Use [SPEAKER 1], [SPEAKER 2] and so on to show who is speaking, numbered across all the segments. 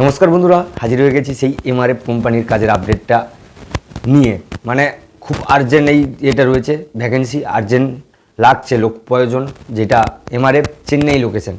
[SPEAKER 1] নমস্কার বন্ধুরা, হাজির হয়ে গেছি সেই এমআরএফ কোম্পানির কাজের আপডেটটা নিয়ে। মানে খুব আর্জেন্ট এই এটা রয়েছে ভ্যাকেন্সি আর্জেন্ট লাগছে, লোক প্রয়োজন, যেটা এমআরএফ চেন্নাই লোকেশন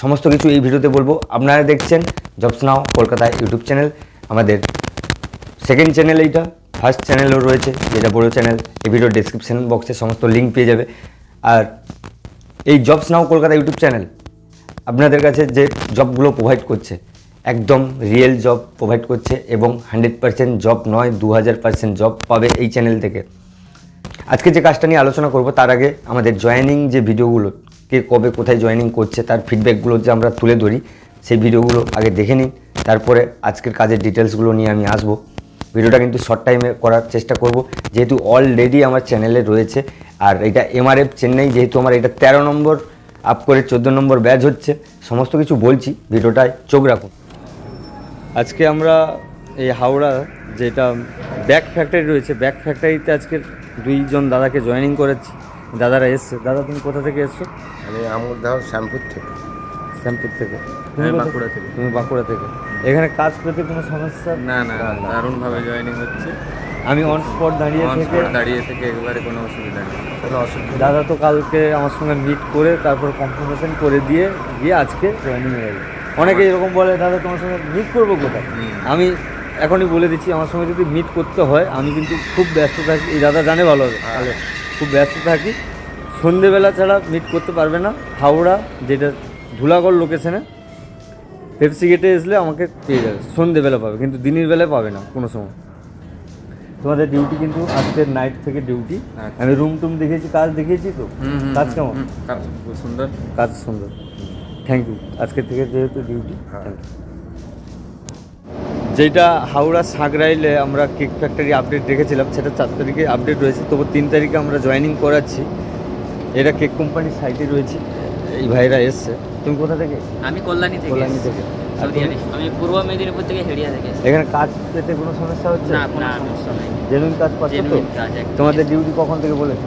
[SPEAKER 1] সমস্ত কিছু এই ভিডিওতে বলব। আপনারা দেখছেন jobs now Kolkata YouTube channel আমাদের সেকেন্ড চ্যানেল এইটা ফার্স্ট চ্যানেলও রয়েছে, যেটা বড় চ্যানেল এই ভিডিওর ডিসক্রিপশন বক্সে সমস্ত লিঙ্ক পেয়ে যাবে। আর এই jobs now Kolkata YouTube channel আপনাদের কাছে যে জবগুলো প্রোভাইড করছে একদম রিয়েল জব প্রোভাইড করছে এবং হান্ড্রেড পার্সেন্ট জব নয় দু হাজার পার্সেন্ট জব পাবে এই চ্যানেল থেকে। আজকে যে কাজটা নিয়ে আলোচনা করব, তার আগে আমাদের জয়েনিং যে ভিডিওগুলো কে কবে কোথায় জয়েনিং করছে, তার ফিডব্যাকগুলো যে আমরা তুলে ধরি, সেই ভিডিওগুলো আগে দেখে নিন। তারপরে আজকের কাজের ডিটেলসগুলো নিয়ে আমি আসব। ভিডিওটা কিন্তু শর্ট টাইমে করার চেষ্টা করব। যেহেতু অলরেডি আমার চ্যানেলে রয়েছে, আর এটা এমআরএফ চেন্নাই যেহেতু আমার এটা তেরো নম্বর আপ করে চোদ্দ নম্বর ব্যাচ হচ্ছে, সমস্ত কিছু বলছি ভিডিওটায় চোখ রাখুন। আজকে আমরা এই হাওড়া যেটা ব্যাক ফ্যাক্টরি রয়েছে ব্যাক ফ্যাক্টরিতে আজকে দুইজন দাদাকে জয়েনিং করেছি। দাদারা এসছে। দাদা তুমি কোথা থেকে এসছো?
[SPEAKER 2] আমি আমুরদাহ শ্যামপুর থেকে।
[SPEAKER 1] শ্যামপুর থেকে। তুমি
[SPEAKER 3] বাঁকুড়া থেকে।
[SPEAKER 1] তুমি বাঁকুড়া থেকে। এখানে কাজ পেতে কোনো সমস্যা?
[SPEAKER 3] না না দারুণভাবে জয়েনিং হচ্ছে।
[SPEAKER 1] আমি অন স্পট দাঁড়িয়ে থেকে
[SPEAKER 3] দাঁড়িয়ে থেকে একেবারে কোনো অসুবিধা নেই।
[SPEAKER 2] কোনো অসুবিধা
[SPEAKER 1] দাদা তো কালকে আমার সঙ্গে মিট করে তারপর কনফার্মেশন করে দিয়ে গিয়ে আজকে জয়েনিং হয়ে গেছে অনেকে এরকম বলে দাদা তোমার সঙ্গে মিট করব কোথায়? আমি এখনই বলে দিচ্ছি আমার সঙ্গে যদি মিট করতে হয় আমি কিন্তু খুব ব্যস্ত থাকি। এই দাদা জানে ভালো হবে তাহলে খুব ব্যস্ত থাকি। সন্ধেবেলা ছাড়া মিট করতে পারবে না। হাওড়া যেটা ধুলাগড় লোকেশনে পেপসি গেটে আসলে আমাকে পেয়ে যাবে। সন্ধেবেলা পাবে কিন্তু দিনের বেলায় পাবে না কোনো সময়। তোমাদের ডিউটি কিন্তু আজকের নাইট থেকে ডিউটি
[SPEAKER 3] আচ্ছা।
[SPEAKER 1] আমি রুম টুম দেখেছি কাজ দেখিয়েছি তো? কাজ কেমন?
[SPEAKER 3] কাজ সুন্দর।
[SPEAKER 1] কাজ সুন্দর। থ্যাংক ইউ আজকে থেকে যেহেতু ডিউটি
[SPEAKER 3] হ্যাঁ।
[SPEAKER 1] যেটা হাওড়া সাগরাইলে আমরা কেক ফ্যাক্টরি আপডেট রেখেছিলাম সেটা চার তারিখে আপডেট রয়েছে তবু তিন তারিখে আমরা জয়েনিং করাচ্ছি। এটা কেক কোম্পানির সাইটে রয়েছে এই ভাইরা এসছে। তুমি কোথা থেকে?
[SPEAKER 4] আমি কল্যাণী থেকে
[SPEAKER 1] কল্যাণী থেকে।
[SPEAKER 4] আমি পূর্ব মেদিনীপুর থেকে হেরিয়া থেকে
[SPEAKER 1] এখানে কাজ পেতে কোনো সমস্যা হচ্ছে?
[SPEAKER 4] না কোনো সমস্যা নেই।
[SPEAKER 1] জেনুইন কাজ পাচ্ছ তো। তোমাদের ডিউটি কখন থেকে বলেছে?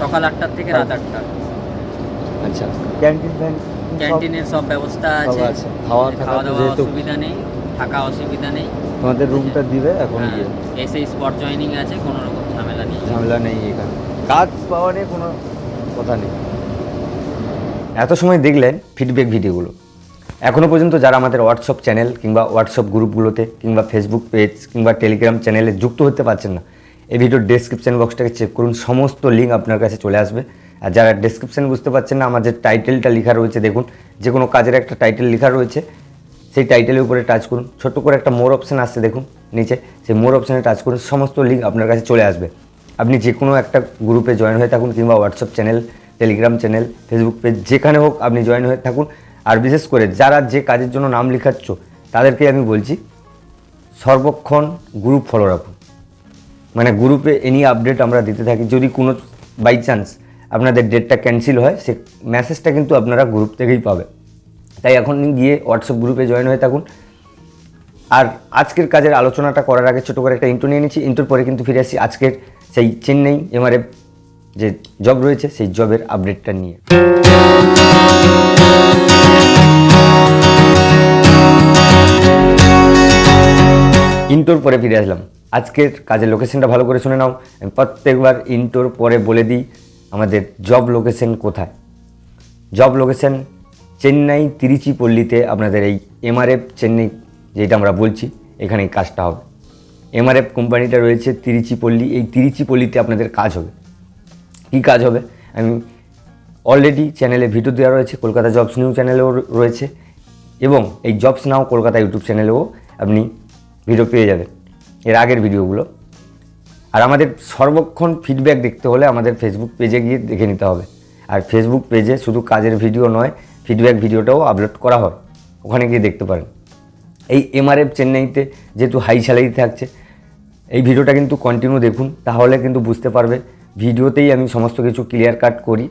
[SPEAKER 4] সকাল আটটার থেকে রাত আটটা।
[SPEAKER 1] আচ্ছা। ক্যান্টিন ফ্যান্টিন
[SPEAKER 4] ক্যান্টিনের সব ব্যবস্থা আছে।
[SPEAKER 1] খাওয়া
[SPEAKER 4] খাওয়া দাওয়া
[SPEAKER 1] যেহেতু-
[SPEAKER 4] অসুবিধা নেই থাকা অসুবিধা নেই।
[SPEAKER 1] তোমাদের রুমটা দিবে এখন
[SPEAKER 4] হ্যাঁ,
[SPEAKER 1] গিয়ে।
[SPEAKER 4] এসে স্পট জয়েনিং আছে কোনো রকম ঝামেলা নেই।
[SPEAKER 1] ঝামেলা নেই এখানে। কাজ পাওয়া নিয়ে কোনো কথা নেই। এত সময় দেখলেন ফিডব্যাক ভিডিওগুলো এখনও পর্যন্ত যারা আমাদের হোয়াটসঅ্যাপ চ্যানেল কিংবা হোয়াটসঅ্যাপ গ্রুপগুলোতে কিংবা ফেসবুক পেজ কিংবা টেলিগ্রাম চ্যানেলে যুক্ত হতে পারছেন না এই ভিডিওর ডেসক্রিপশন বক্সটাকে চেক করুন। সমস্ত লিঙ্ক আপনার কাছে চলে আসবে। আর যারা ডেসক্রিপশন বুঝতে পারছেন না, আমার যে টাইটেলটা লেখা রয়েছে, দেখুন, যে কোনো কাজের একটা টাইটেল লেখা রয়েছে, সেই টাইটেলের উপরে টাচ করুন। ছোট্ট করে একটা মোর অপশান আসছে, দেখুন, নিচে, সেই মোর অপশানে টাচ করুন, সমস্ত লিঙ্ক আপনার কাছে চলে আসবে। আপনি যে কোনো একটা গ্রুপে জয়েন হয়ে থাকুন, কিংবা WhatsApp channel Telegram channel Facebook page যেখানে হোক আপনি জয়েন হয়ে থাকুন। আর বিশেষ করে যারা যে কাজের জন্য নাম লেখাচ্ছ, তাদেরকে আমি বলছি, সর্বক্ষণ গ্রুপ ফলো রাখুন। মানে গ্রুপে এনি আপডেট আমরা দিতে থাকি, যদি কোনো বাই চান্স আপনাদের ডেটটা ক্যান্সেল হয়, সে মেসেজটা কিন্তু আপনারা গ্রুপ থেকেই পাবে। তাই এখন গিয়ে হোয়াটসঅ্যাপ গ্রুপে জয়েন হয়ে থাকুন। আর আজকের কাজের আলোচনাটা করার আগে ছোটো করে একটা ইন্টু নিয়ে নিচ্ছি। ইন্টুর পরে কিন্তু ফিরে আসি আজকের সেই চেন্নাই এমআরএফ যে জব রয়েছে, সেই জবের আপডেটটা নিয়ে। ইন্টোর পরে ফিরে আসলাম। আজকের কাজের লোকেশনটা ভালো করে শুনে নাও। আমি প্রত্যেকবার ইন্টোর পরে বলে দিই আমাদের জব লোকেশন কোথায়? জব লোকেশন চেন্নাই তিরিচিপল্লিতে আপনাদের এই এমআরএফ চেন্নাই, যেটা আমরা বলছি এখানে কাজটা হবে। এমআরএফ কোম্পানিটা রয়েছে তিরিচিপল্লি, এই তিরিচিপল্লিতে আপনাদের কাজ হবে। কী কাজ হবে? আমি অলরেডি চ্যানেলে ভিডিও দেওয়া রয়েছে, কলকাতা জবস নিউ চ্যানেলেও রয়েছে, এবং এই জবস নাও কলকাতা ইউটিউব চ্যানেলেও আপনি ভিডিও পেয়ে যাবেন। এর আগের ভিডিওগুলো আর আমাদের সর্বক্ষণ ফিডব্যাক দেখতে হলে আমাদের ফেসবুক পেজে গিয়ে দেখে নিতে হবে। আর ফেসবুক পেজে শুধু কাজের ভিডিও নয় ফিডব্যাক ভিডিওটাও আপলোড করা হয়। ওখানে গিয়ে দেখতে পারেন। এই এমআরএফ চেন্নাইতে যেহেতু হাই স্যালারি থাকছে, এই ভিডিওটা কিন্তু কন্টিনিউ দেখুন। তাহলে কিন্তু বুঝতে পারবে ভিডিওতেই আমি সমস্ত কিছু ক্লিয়ার কাট করি।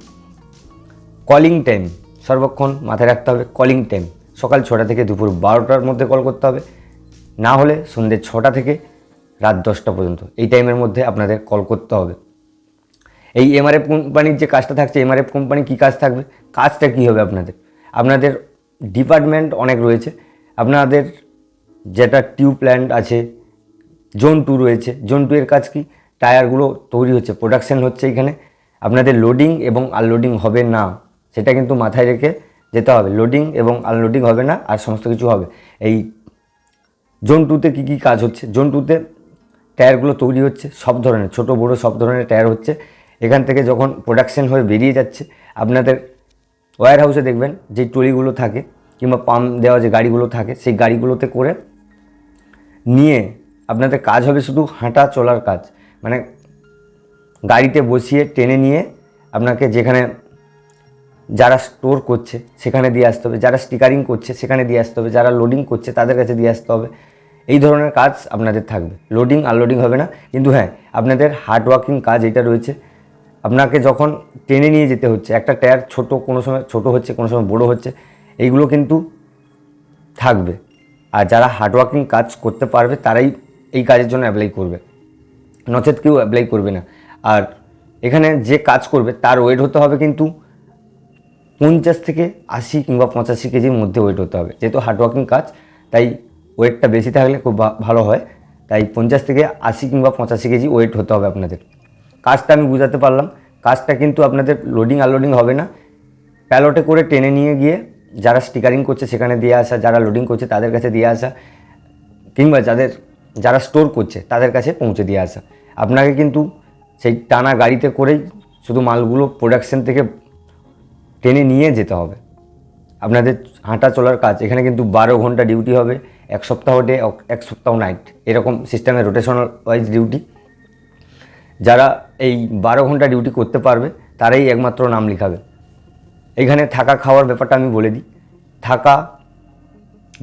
[SPEAKER 1] কলিং টাইম সর্বক্ষণ মাথায় রাখতে হবে কলিং টাইম সকাল ছটা থেকে দুপুর বারোটার মধ্যে কল করতে হবে। না হলে সন্ধ্যে ছটা থেকে রাত দশটা পর্যন্ত। এই টাইমের মধ্যে আপনাদের কল করতে হবে। এই এমআরএফ কোম্পানির যে কাজটা থাকছে এমআরএফ কোম্পানি কী কাজ থাকবে? কাজটা কী হবে আপনাদের? আপনাদের ডিপার্টমেন্ট অনেক রয়েছে। আপনাদের যেটা টিউব প্ল্যান্ট আছে জোন টু রয়েছে। জোন টু এর কাজ কি? টায়ারগুলো তৈরি হচ্ছে প্রোডাকশান হচ্ছে এখানে। আপনাদের লোডিং এবং আনলোডিং হবে না। সেটা কিন্তু মাথায় রেখে যেতে হবে। লোডিং এবং আনলোডিং হবে না, আর সমস্ত কিছু হবে। এই জোন টুতে কী কী কাজ হচ্ছে? জোন টুতে টায়ারগুলো তৈরি হচ্ছে, সব ধরনের, ছোট, বড়, সব ধরনের টায়ার হচ্ছে। এখান থেকে যখন প্রোডাকশন হয়ে বেরিয়ে যাচ্ছে, আপনাদের ওয়্যার হাউসে দেখবেন যে ট্রলিগুলো থাকে, কিংবা পাম্প দেওয়া যে গাড়িগুলো থাকে, সেই গাড়িগুলোতে করে নিয়ে আপনাদের কাজ হবে শুধু হাঁটা চলার কাজ। মানে গাড়িতে বসিয়ে, টেনে নিয়ে আপনাকে যেখানে যারা স্টোর করছে, সেখানে দিয়ে আসতে হবে। যারা স্টিকারিং করছে, সেখানে দিয়ে আসতে হবে। যারা লোডিং করছে, তাদের কাছে দিয়ে আসতে হবে। এই ধরনের কাজ আপনাদের থাকবে। লোডিং আনলোডিং হবে না। কিন্তু হ্যাঁ আপনাদের হার্ড ওয়ার্কিং কাজ এটা রয়েছে। আপনাকে যখন টেনে নিয়ে যেতে হচ্ছে, একটা টায়ার ছোট কোনো সময়, ছোট হচ্ছে, কোনো সময় বড় হচ্ছে, এইগুলো কিন্তু থাকবে। আর যারা হার্ডওয়ার্কিং কাজ করতে পারবে, তারাই এই কাজের জন্য অ্যাপ্লাই করবে। নচেত কেউ অ্যাপ্লাই করবে না। আর এখানে যে কাজ করবে, তার ওয়েট হতে হবে কিন্তু পঞ্চাশ থেকে আশি কিংবা পঁচাশি কেজির মধ্যে ওয়েট হতে হবে। যেহেতু হার্ডওয়ার্কিং কাজ, তাই ওয়েটটা বেশি থাকলে খুব ভালো হয়। তাই পঞ্চাশ থেকে আশি কিংবা পঁচাশি কেজি ওয়েট হতে হবে আপনাদের। কাজটা আমি বুঝাতে পারলাম। কাজটা কিন্তু আপনাদের লোডিং আনলোডিং হবে না। প্যালটে করে টেনে নিয়ে গিয়ে যারা স্টিকারিং করছে সেখানে দিয়ে আসা, যারা লোডিং করছে তাদের কাছে দিয়ে আসা, কিংবা যাদের, যারা স্টোর করছে তাদের কাছে পৌঁছে দিয়ে আসা। আপনাকে কিন্তু সেই টানা গাড়িতে করেই শুধু মালগুলো প্রোডাকশন থেকে টেনে নিয়ে যেতে হবে। আপনাদের হাঁটা চলার কাজ, এখানে কিন্তু বারো ঘণ্টা ডিউটি হবে। এক সপ্তাহ ডে এক সপ্তাহ নাইট এরকম সিস্টেমে রোটেশনাল ওয়াইজ ডিউটি যারা এই বারো ঘণ্টা ডিউটি করতে পারবে, তারাই একমাত্র নাম লিখাবে। এখানে থাকা খাওয়ার ব্যাপারটা আমি বলে দিই। থাকা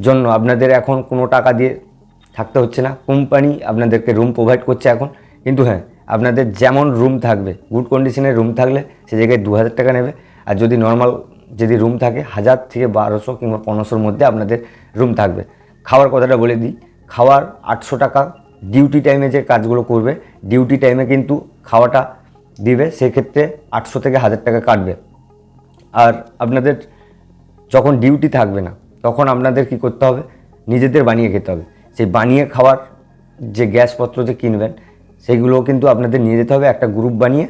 [SPEAKER 1] জন্য আপনাদের এখন কোনো টাকা দিয়ে থাকতে হচ্ছে না। কোম্পানি আপনাদেরকে রুম প্রোভাইড করছে এখন। কিন্তু হ্যাঁ আপনাদের যেমন রুম থাকবে গুড কন্ডিশনের রুম থাকলে সে জায়গায় দু হাজার টাকা নেবে। আর যদি নর্মাল যদি রুম থাকে, হাজার থেকে বারোশো কিংবা পনেরোশোর মধ্যে আপনাদের রুম থাকবে। খাওয়ার কথাটা বলে দিই। খাওয়ার আটশো টাকা ডিউটি টাইমে যে কাজগুলো করবে ডিউটি টাইমে কিন্তু খাওয়াটা দিবে, সেক্ষেত্রে আটশো থেকে হাজার টাকা কাটবে। আর আপনাদের যখন ডিউটি থাকবে না, তখন আপনাদের কি করতে হবে? নিজেদের বানিয়ে খেতে হবে। সেই বানিয়ে খাওয়ার যে গ্যাসপত্র যে কিনবেন সেইগুলো কিন্তু আপনাদের নিয়ে যেতে হবে, একটা গ্রুপ বানিয়ে।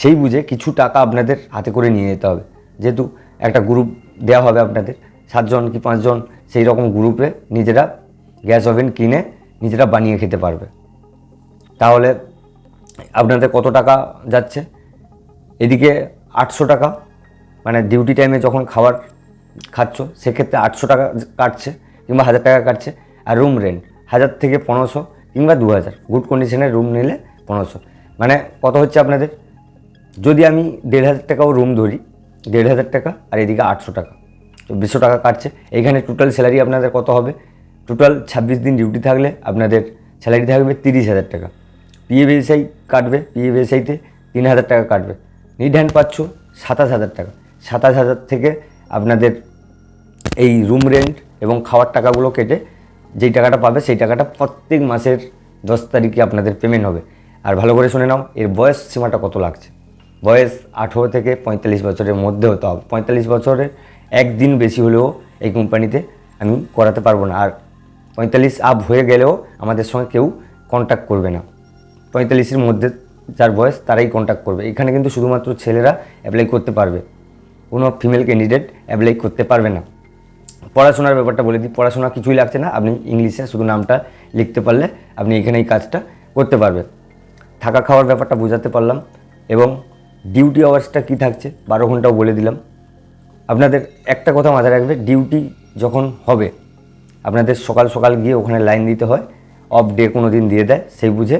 [SPEAKER 1] সেই বুঝে কিছু টাকা আপনাদের হাতে করে নিয়ে যেতে হবে। যেহেতু একটা গ্রুপ দেওয়া হবে আপনাদের সাতজন কি পাঁচজন সেই রকম গ্রুপে নিজেরা গ্যাস ওভেন কিনে নিজেরা বানিয়ে খেতে পারবে। তাহলে আপনাদের কত টাকা যাচ্ছে? এদিকে আটশো টাকা মানে ডিউটি টাইমে যখন খাবার খাচ্ছ, সেক্ষেত্রে আটশো টাকা কাটছে কিংবা হাজার টাকা কাটছে, আর রুম রেন্ট হাজার থেকে পনেরোশো কিংবা দু হাজার। গুড কন্ডিশনের রুম নিলে পনেরোশো। মানে কত হচ্ছে আপনাদের? যদি আমি দেড় হাজার টাকাও রুম ধরি, দেড় হাজার টাকা, আর এদিকে আটশো টাকা। চব্বিশশো টাকা কাটছে। এইখানে টোটাল স্যালারি আপনাদের কত হবে? টোটাল ছাব্বিশ দিন ডিউটি থাকলে আপনাদের স্যালারি থাকবে তিরিশ হাজার টাকা। পিএফএসআই কাটবে পিএফএসআইতে তিন হাজার টাকা কাটবে। নিড হ্যান্ড পাচ্ছ সাতাশ হাজার টাকা। সাতাশ হাজার থেকে আপনাদের এই রুম রেন্ট এবং খাওয়ার টাকাগুলো কেটে যেই টাকাটা পাবে সেই টাকাটা প্রত্যেক মাসের দশ তারিখে আপনাদের পেমেন্ট হবে। আর ভালো করে শুনে নাও, এর বয়স সীমাটা কত লাগছে? বয়স আঠেরো থেকে পঁয়তাল্লিশ বছরের মধ্যে হতে হবে। পঁয়তাল্লিশ বছরের একদিন বেশি হলেও এই কোম্পানিতে আমি করাতে পারব না। আর পঁয়তাল্লিশ আপ হয়ে গেলেও আমাদের সঙ্গে কেউ কন্ট্যাক্ট করবে না। পঁয়তাল্লিশের মধ্যে যার বয়স, তারাই কন্ট্যাক্ট করবে। এখানে কিন্তু শুধুমাত্র ছেলেরা অ্যাপ্লাই করতে পারবে। কোনো ফিমেল ক্যান্ডিডেট অ্যাপ্লাই করতে পারবে না। পড়াশোনার ব্যাপারটা বলে দিই। পড়াশোনা কিছুই লাগছে না। আপনি ইংলিশে শুধু নামটা লিখতে পারলে আপনি এখানে এই কাজটা করতে পারবেন। থাকা খাওয়ার ব্যাপারটা বোঝাতে পারলাম। এবং ডিউটি আওয়ার্সটা কী থাকছে? বারো ঘন্টাও বলে দিলাম। আপনাদের একটা কথা মাথায় রাখবে ডিউটি যখন হবে, আপনাদের সকাল সকাল গিয়ে ওখানে লাইন দিতে হয় অফ ডে কোনো দিন দিয়ে দেয়, সেই বুঝে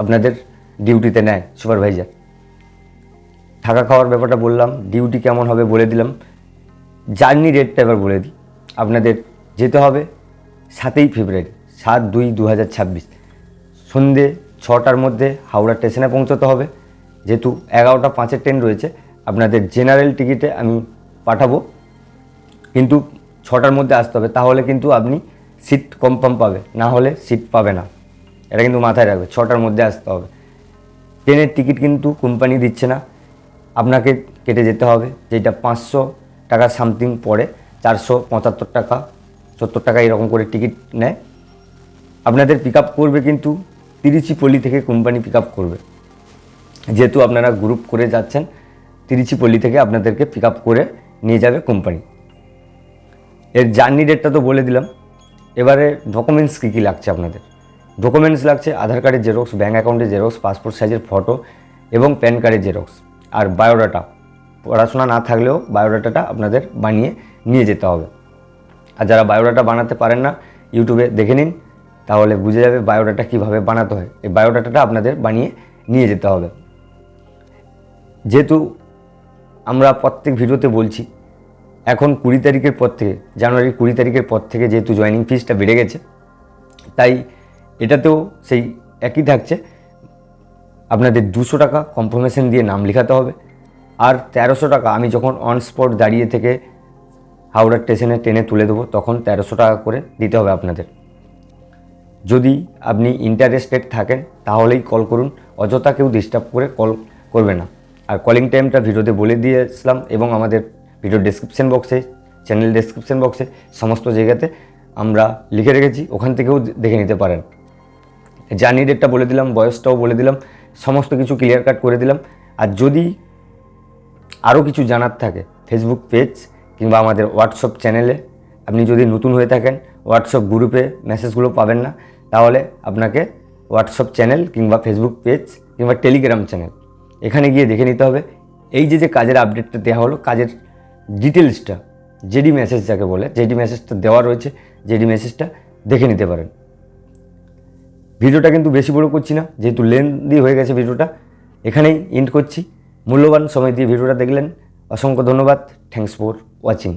[SPEAKER 1] আপনাদের ডিউটিতে নেয় সুপারভাইজার থাকা খাওয়ার ব্যাপারটা বললাম ডিউটি কেমন হবে বলে দিলাম। জার্নি রেটটা এবার বলে দিই, আপনাদের যেতে হবে সাতই ফেব্রুয়ারি, সাত দুই দু হাজার ছাব্বিশ। সন্ধে ছটার মধ্যে হাওড়া স্টেশনে পৌঁছতে হবে, যেহেতু এগারোটা পাঁচের ট্রেন রয়েছে, আপনাদের জেনারেল টিকিটে আমি পাঠাবো। কিন্তু ছটার মধ্যে আসতে হবে। তাহলে কিন্তু আপনি সিট কনফার্ম পাবে। না হলে সিট পাবে না। এটা কিন্তু মাথায় রাখবে। ছটার মধ্যে আসতে হবে। ট্রেনের টিকিট কিন্তু কোম্পানি দিচ্ছে না। আপনাকে কেটে যেতে হবে। যেটা পাঁচশো টাকা সামথিং পড়ে, চারশো পঁচাত্তর টাকা, সত্তর টাকা এরকম করে টিকিট নেয়। আপনাদের পিক আপ করবে কিন্তু তিরিচিপল্লি থেকে কোম্পানি পিক আপ করবে। যেহেতু আপনারা গ্রুপ করে যাচ্ছেন, তিরিচিপল্লি থেকে আপনাদেরকে পিক আপ করে নিয়ে যাবে কোম্পানি এর জার্নি ডেটটা তো বলে দিলাম। এবারে ডকুমেন্টস কী কী লাগছে আপনাদের? ডকুমেন্টস লাগছে আধার কার্ডের জেরক্স ব্যাঙ্ক অ্যাকাউন্টের জেরক্স পাসপোর্ট সাইজের ফটো এবং প্যান কার্ডের জেরক্স আর বায়োডাটা পড়াশোনা না থাকলেও বায়োডাটাটা আপনাদের বানিয়ে নিয়ে যেতে হবে। আর যারা বায়োডাটা বানাতে পারেন না ইউটিউবে দেখে নিন, তাহলে বুঝে যাবে বায়োডাটা কীভাবে বানাতে হয়। এই বায়োডাটাটা আপনাদের বানিয়ে নিয়ে যেতে হবে। যেহেতু আমরা প্রত্যেক ভিডিওতে বলছি এখন কুড়ি তারিখের পর থেকে, জানুয়ারির কুড়ি তারিখের পর থেকে যেহেতু জয়েনিং ফিসটা বেড়ে গেছে, তাই এটাতেও সেই একই থাকছে। আপনাদের দুশো টাকা কনফার্মেশন দিয়ে নাম লেখাতে হবে। আর তেরোশো টাকা আমি যখন অন স্পট দাঁড়িয়ে থেকে হাওড়া স্টেশনে ট্রেনে তুলে দেবো, তখন তেরোশো টাকা করে দিতে হবে আপনাদের। যদি আপনি ইন্টারেস্টেড থাকেন, তাহলেই কল করুন। অযথা কেউ ডিস্টার্ব করে কল করবে না। আর কলিং টাইমটা ভিডিওতে বলে দিয়েছিলাম এবং আমাদের ভিডিও ডেসক্রিপশন বক্সে চ্যানেল ডেসক্রিপশন বক্সে সমস্ত জায়গাতে আমরা লিখে রেখেছি, ওখান থেকেও দেখে নিতে পারেন। জার্নি ডেটটা বলে দিলাম, বয়সটাও বলে দিলাম, সমস্ত কিছু ক্লিয়ার কাট করে দিলাম। আর যদি আরও কিছু জানার থাকে ফেসবুক পেজ কিংবা আমাদের হোয়াটসঅ্যাপ চ্যানেলে আপনি যদি নতুন হয়ে থাকেন হোয়াটসঅ্যাপ গ্রুপে মেসেজগুলো পাবেন না, তাহলে আপনাকে হোয়াটসঅ্যাপ চ্যানেল কিংবা ফেসবুক পেজ কিংবা টেলিগ্রাম চ্যানেল এখানে গিয়ে দেখে নিতে হবে। এই যে যে কাজের আপডেটটা দেওয়া হলো, কাজের ডিটেলসটা জেডি মেসেজ যাকে বলে, জেডি মেসেজটা দেওয়া রয়েছে, জেডি মেসেজটা দেখে নিতে পারেন। ভিডিওটা কিন্তু বেশি বড় করছি না, যেহেতু লেন্দি হয়ে গেছে ভিডিওটা, এখানেই এন্ড করছি। মূল্যবান সময় দিয়ে ভিডিওটা দেখলেন। অসংখ্য ধন্যবাদ। Thanks for watching